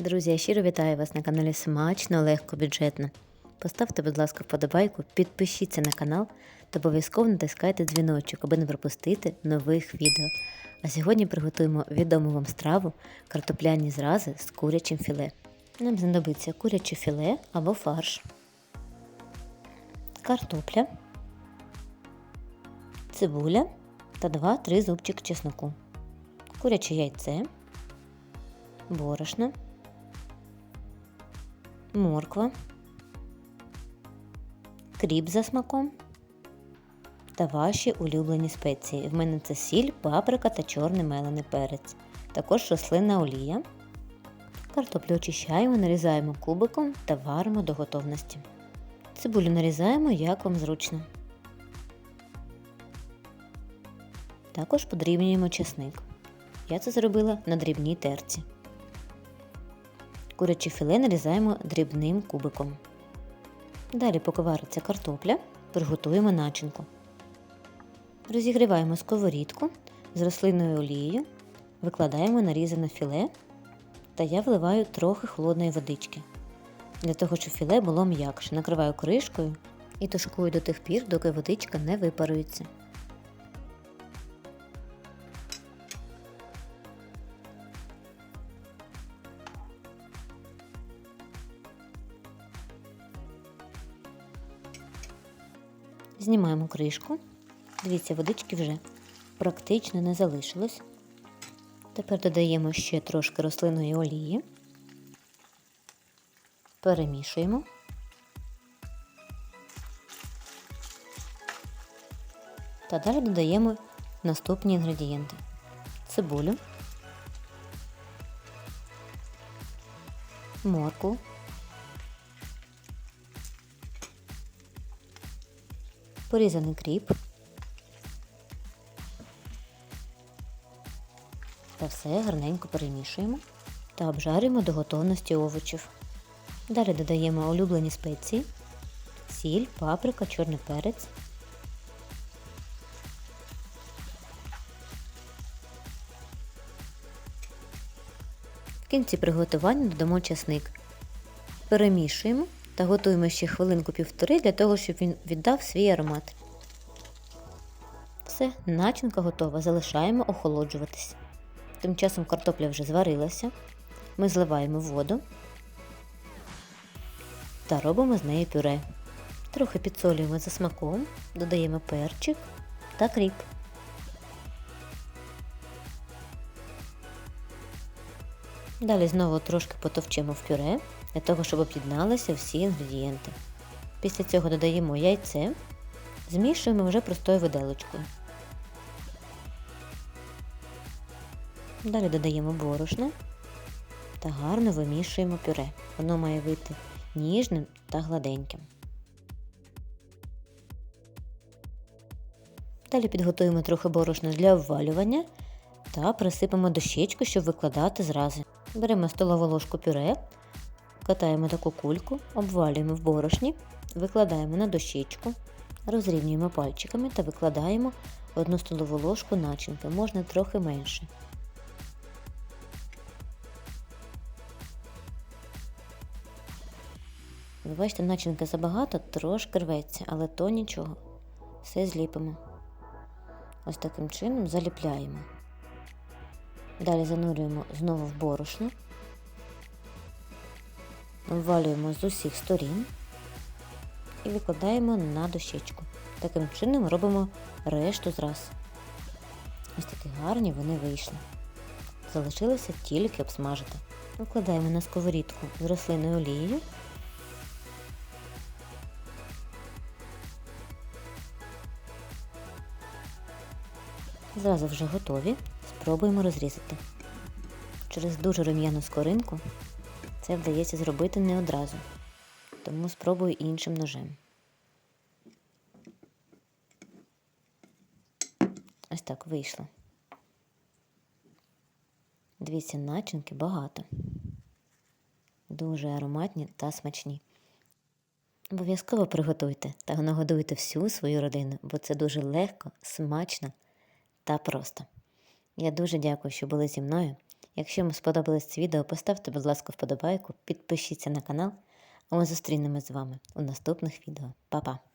Друзі, я щиро вітаю вас на каналі Смачно, легко, бюджетно. Поставте, будь ласка, вподобайку, підпишіться на канал та обов'язково натискайте дзвіночок, аби не пропустити нових відео. А сьогодні приготуємо відому вам страву картопляні зрази з курячим філе. Нам знадобиться куряче філе або фарш, картопля, цибуля та 2-3 зубчики чесноку, куряче яйце, борошно, морква, кріп за смаком та ваші улюблені спеції. В мене це сіль, паприка та чорний мелений перець. Також рослинна олія. Картоплю очищаємо, нарізаємо кубиком та варимо до готовності. Цибулю нарізаємо, як вам зручно. Також подрібнюємо чесник. Я це зробила на дрібній терці. Куряче філе нарізаємо дрібним кубиком. Далі, поки вариться картопля, приготуємо начинку. Розігріваємо сковорідку з рослинною олією, викладаємо нарізане філе та я вливаю трохи холодної водички. Для того, щоб філе було м'якше, накриваю кришкою і тушкую до тих пір, доки водичка не випарується. Знімаємо кришку. Дивіться, водички вже практично не залишилось. Тепер додаємо ще трошки рослинної олії, перемішуємо. Та далі додаємо наступні інгредієнти: цибулю, моркву, порізаний кріп та все гарненько перемішуємо та обжарюємо до готовності овочів. Далі додаємо улюблені спеції, сіль, паприка, чорний перець. В кінці приготування додамо часник. Перемішуємо та готуємо ще хвилинку півтори для того, щоб він віддав свій аромат. Все, начинка готова, залишаємо охолоджуватись. Тим часом картопля вже зварилася. Ми зливаємо воду та робимо з неї пюре. Трохи підсолюємо за смаком, додаємо перчик та кріп. Далі знову трошки потовчемо в пюре для того, щоб об'єдналися всі інгредієнти. Після цього додаємо яйце, змішуємо вже простою виделочкою. Далі додаємо борошно та гарно вимішуємо пюре. Воно має вийти ніжним та гладеньким. Далі підготуємо трохи борошна для обвалювання та присипемо дощечку, щоб викладати зрази. Беремо столову ложку пюре, катаємо таку кульку, обвалюємо в борошні, викладаємо на дощечку, розрівнюємо пальчиками та викладаємо одну столову ложку начинки, можна трохи менше. Ви бачите, начинки забагато, трошки рветься, але то нічого. Все зліпимо. Ось таким чином заліпляємо. Далі занурюємо знову в борошно, ввалюємо з усіх сторін і викладаємо на дощечку. Таким чином робимо решту зраз. Ось такі гарні вони вийшли. Залишилося тільки обсмажити. Викладаємо на сковорідку з рослинною олією. Зразу вже готові. Спробуємо розрізати. Через дуже рум'яну скоринку це вдається зробити не одразу, тому спробую іншим ножем. Ось так вийшло. Дивіться, начинки багато. Дуже ароматні та смачні. Обов'язково приготуйте та нагодуйте всю свою родину, бо це дуже легко, смачно та просто. Я дуже дякую, що були зі мною. Якщо вам сподобалось це відео, поставте, будь ласка, вподобайку, підпишіться на канал, а ми зустрінемось з вами у наступних відео. Па-па!